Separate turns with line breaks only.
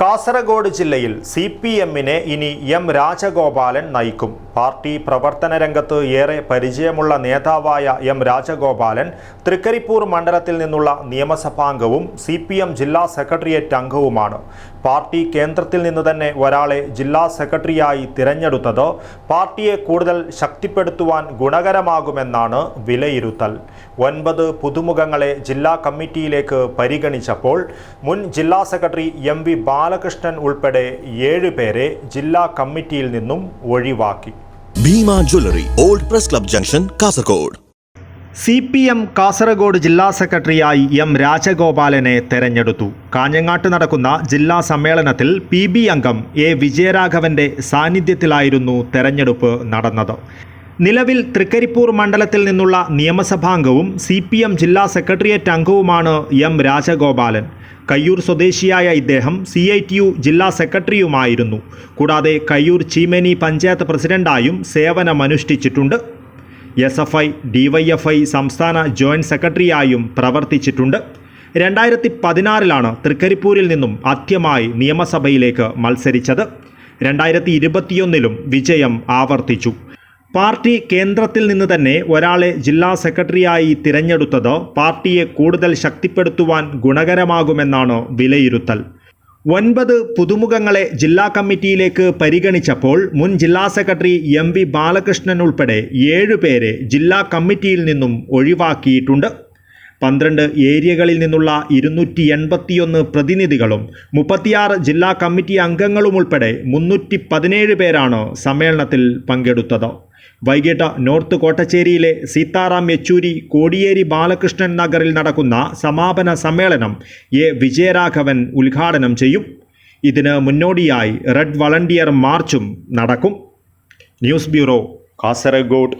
കാസർഗോഡ് ജില്ലയിൽ C P എമ്മിനെ ഇനി എം രാജഗോപാലൻ നയിക്കും. പാർട്ടി പ്രവർത്തന രംഗത്ത് ഏറെ പരിചയമുള്ള നേതാവായ എം രാജഗോപാലൻ തൃക്കരിപ്പൂർ മണ്ഡലത്തിൽ നിന്നുള്ള നിയമസഭാംഗവും സി പി എം ജില്ലാ സെക്രട്ടേറിയറ്റ് അംഗവുമാണ്. പാർട്ടി കേന്ദ്രത്തിൽ നിന്ന് തന്നെ ഒരാളെ ജില്ലാ സെക്രട്ടറിയായി തിരഞ്ഞെടുത്തത് പാർട്ടിയെ കൂടുതൽ ശക്തിപ്പെടുത്തുവാൻ ഗുണകരമാകുമെന്നാണ് വിലയിരുത്തൽ. ഒൻപത് പുതുമുഖങ്ങളെ ജില്ലാ കമ്മിറ്റിയിലേക്ക് പരിഗണിച്ചപ്പോൾ മുൻ ജില്ലാ സെക്രട്ടറി എം വി ബാലകൃഷ്ണൻ ഉൾപ്പെടെ ഏഴ് പേരെ ജില്ലാ കമ്മിറ്റിയിൽ നിന്നും ഒഴിവാക്കി.
Bhima jewellery old press club junction Kasaragod.
C P M Kasaragod ജില്ലാ സെക്രട്ടറിയായി എം രാജഗോപാലനെ തെരഞ്ഞെടുത്തു. കാഞ്ഞങ്ങാട്ട് നടക്കുന്ന ജില്ലാ സമ്മേളനത്തിൽ പി ബി അംഗം എ വിജയരാഘവന്റെ സാന്നിധ്യത്തിലായിരുന്നു തെരഞ്ഞെടുപ്പ് നടന്നത്. നിലവിൽ തൃക്കരിപ്പൂർ മണ്ഡലത്തിൽ നിന്നുള്ള നിയമസഭാംഗവും സി പി എം ജില്ലാ സെക്രട്ടേറിയറ്റ് അംഗവുമാണ് എം രാജഗോപാലൻ. കയ്യൂർ സ്വദേശിയായ ഇദ്ദേഹം സി ഐ ടി യു ജില്ലാ സെക്രട്ടറിയുമായിരുന്നു. കൂടാതെ കയ്യൂർ ചീമേനി പഞ്ചായത്ത് പ്രസിഡന്റായും സേവനമനുഷ്ഠിച്ചിട്ടുണ്ട്. S F I D Y F I സംസ്ഥാന ജോയിന്റ് സെക്രട്ടറിയായും പ്രവർത്തിച്ചിട്ടുണ്ട്. രണ്ടായിരത്തി പതിനാറിലാണ് തൃക്കരിപ്പൂരിൽ നിന്നും ആദ്യമായി നിയമസഭയിലേക്ക് മത്സരിച്ചത്. രണ്ടായിരത്തി ഇരുപത്തിയൊന്നിലും വിജയം ആവർത്തിച്ചു. പാർട്ടി കേന്ദ്രത്തിൽ നിന്ന് തന്നെ ഒരാളെ ജില്ലാ സെക്രട്ടറിയായി തിരഞ്ഞെടുത്തത് പാർട്ടിയെ കൂടുതൽ ശക്തിപ്പെടുത്തുവാൻ ഗുണകരമാകുമെന്നാണ് വിലയിരുത്തൽ. ഒൻപത് പുതുമുഖങ്ങളെ ജില്ലാ കമ്മിറ്റിയിലേക്ക് പരിഗണിച്ചപ്പോൾ മുൻ ജില്ലാ സെക്രട്ടറി എം വി ബാലകൃഷ്ണൻ ഉൾപ്പെടെ ഏഴുപേരെ ജില്ലാ കമ്മിറ്റിയിൽ നിന്നും ഒഴിവാക്കിയിട്ടുണ്ട്. പന്ത്രണ്ട് ഏരിയകളിൽ നിന്നുള്ള ഇരുന്നൂറ്റി എൺപത്തിയൊന്ന് പ്രതിനിധികളും മുപ്പത്തിയാറ് ജില്ലാ കമ്മിറ്റി അംഗങ്ങളും ഉൾപ്പെടെ മുന്നൂറ്റി പതിനേഴ് പേരാണ് സമ്മേളനത്തിൽ പങ്കെടുത്തത്. വൈകിട്ട് നോർത്ത് കോട്ടച്ചേരിയിലെ സീതാറാം യെച്ചൂരി കോടിയേരി ബാലകൃഷ്ണൻ നഗറിൽ നടക്കുന്ന സമാപന സമ്മേളനം എ വിജയരാഘവൻ ഉദ്ഘാടനം ചെയ്യും. ഇതിന് മുന്നോടിയായി റെഡ് വളണ്ടിയർ മാർച്ചും നടക്കും. News bureau Kasaragod.